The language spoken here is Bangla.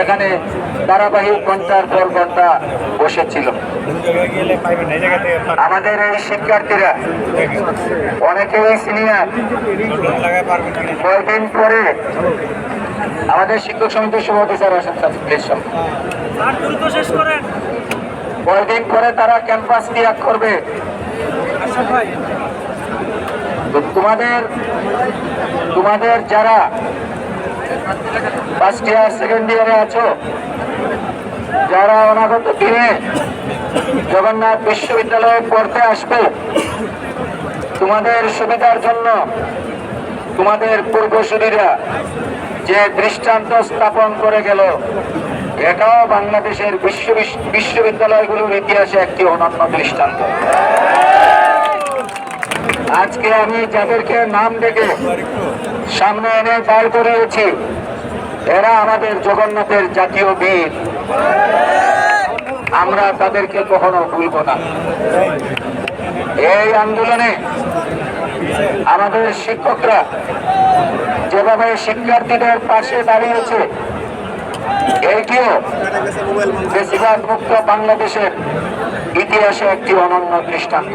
এখানে ধারাবাহিক ঘণ্টার পর ঘণ্টা বসেছিল। আমাদের এই শিক্ষার্থীরা, অনেকেই সিনিয়র কয়েকদিন পরে আমাদের শিক্ষক সমিতির সভাপতি স্যার আসেন কয়েকদিন পরে তারা ক্যাম্পাস ত্যাগ করবে। তোমাদের তোমাদের যারা ফার্স্ট ইয়ার সেকেন্ড ইয়ারে আছো? যারা অনাগত দিনে জগন্নাথ বিশ্ববিদ্যালয়ে পড়তে আসবে, তোমাদের সুবিধার জন্য তোমাদের পূর্বসূরীরা যে দৃষ্টান্ত স্থাপন করে গেল, এটাও বাংলাদেশের বিশ্ব বিশ্ববিদ্যালয়গুলোর ইতিহাসে একটি অনন্য দৃষ্টান্ত। আজকে আমি যাদেরকে নাম ডেকে সামনে এনে দাঁড় করিয়েছি এরা আমাদের জগন্নাথের জাতীয় বীর। আমরা তাদেরকে কখনো ভুলব না। এই আন্দোলনে আমাদের শিক্ষকরা যেভাবে শিক্ষার্থীদের পাশে দাঁড়িয়েছে এইটিও বেশিরভাগ মুক্ত বাংলাদেশের ইতিহাসে একটি অনন্য দৃষ্টান্ত।